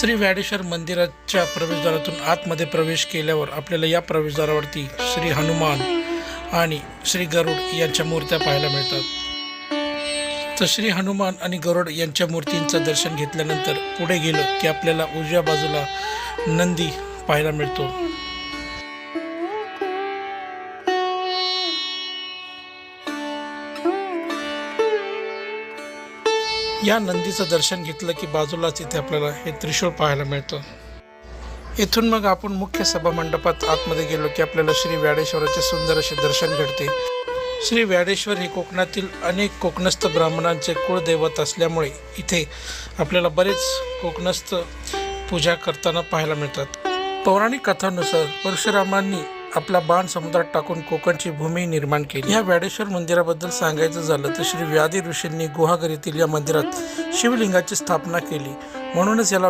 श्री व्याडेश्वर मंदिराच्या प्रवेशद्वारातून आतमध्ये प्रवेश केल्यावर आपल्याला या प्रवेशद्वारावरती श्री हनुमान आणि श्री गरुड यांच्या मूर्त्या पाहायला मिळतात. तर श्री हनुमान आणि गरुड यांच्या मूर्तींचं दर्शन घेतल्यानंतर पुढे गेलो की आपल्याला उजव्या बाजूला नंदी पाहायला मिळतो. या नंदीचं दर्शन घेतलं की बाजूलाच इथे आपल्याला हे त्रिशूळ पाहायला मिळतं. इथून मग आपण मुख्य सभा मंडपात आतमध्ये गेलो की आपल्याला श्री व्याडेश्वराचे सुंदर असे दर्शन घडते. श्री व्याडेश्वर हे कोकणातील अनेक कोकणस्थ ब्राह्मणांचे कुळदैवत असल्यामुळे इथे आपल्याला बरेच कोकणस्थ पूजा करताना पाहायला मिळतात. पौराणिक कथानुसार परशुरामांनी आपला बाण समुद्रात टाकून कोकणची भूमी निर्माण केली. या व्याडेश्वर मंदिराबद्दल सांगायचं झालं तर श्री व्याधी ऋषींनी गुहागर येथील या मंदिरात शिवलिंगाची स्थापना केली. म्हणूनच याला